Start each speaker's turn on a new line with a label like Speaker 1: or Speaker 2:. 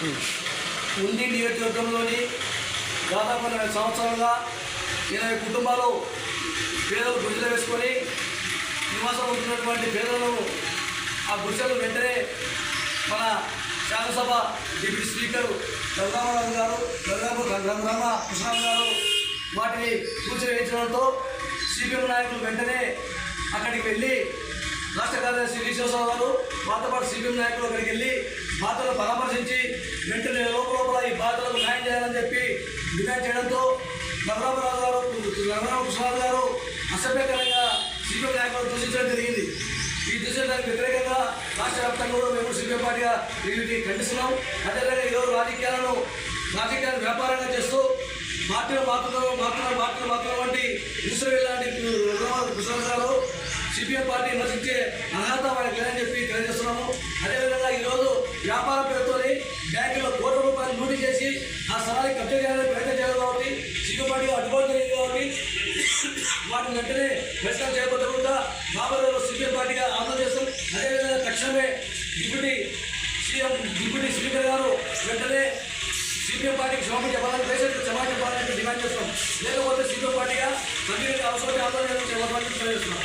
Speaker 1: ఉంది నియోజకవర్గంలోని దాదాపు ఇరవై సంవత్సరాలుగా ఇరవై కుటుంబాలు పేదలు గుడిసెలు వేసుకొని నివాసం ఉంటున్నటువంటి పేదలను ఆ గుడిసెలు వెంటనే మన శాసనసభ డిప్యూటీ స్పీకర్ రఘురామరాజు గారు గంగాపు రఘురామ కృష్ణరావు గారు వాటిని కూర్చోవేయించడంతో సిపిఎం నాయకులు వెంటనే అక్కడికి వెళ్ళి రాష్ట్ర కార్యదర్శి విశ్వేశ్వరరావు గారు మాతో పాటు సిపిఎం నాయకులు అక్కడికి వెళ్ళి బాధలను వెంటనే లోపల లోపల ఈ బాధలకు న్యాయం చేయాలని చెప్పి డిమాండ్ చేయడంతో రఘురామరాజు గారు రఘురామకృష్ణరాజు గారు అసభ్యకరంగా సిపిఎం నాయకులు దూషించడం జరిగింది. ఈ దూషించడానికి వ్యతిరేకంగా రాష్ట్ర వ్యాప్తంగా కూడా మేము సిపిఎం పార్టీగా వీటిని ఖండిస్తున్నాం. అదేవిధంగా ఈరోజు రాజకీయాలను రాజకీయాలను వ్యాపారంగా చేస్తూ పార్టీలు మాత్రం మాత్రం పార్టీలు మాత్రం వంటి ఇసురు ఇలాంటి కృష్ణ సిపిఎం పార్టీ విమర్శించే అర్హత వారికి లేదని చెప్పి తెలియజేస్తున్నాము. అదేవిధంగా ఈరోజు వ్యాపార బ్యాంకులో కోట్ల రూపాయలు లూటి చేసి ఆ స్థలాన్ని కబ్జా చేయాలని ప్రయత్నం చేయాలి కాబట్టి సిగ్గుపాటుగా అడ్డుకోవడం జరిగింది కాబట్టి వాటిని వెంటనే నిరసన చేయకుండా రాబోయే సిపిఎం పార్టీగా అమలు చేస్తాం. అదేవిధంగా తక్షణమే డిప్యూటీ సీఎం డిప్యూటీ స్పీకర్ గారు వెంటనే సిపిఎం పార్టీకి క్షమాపణ చెప్పాలని పేషెంట్ క్షమాపణ చెప్పాలని డిమాండ్ చేస్తాం లేకపోతే సిపిఎం పార్టీగా సంగీత అవసరమైన ఆందోళన చేస్తున్నాం.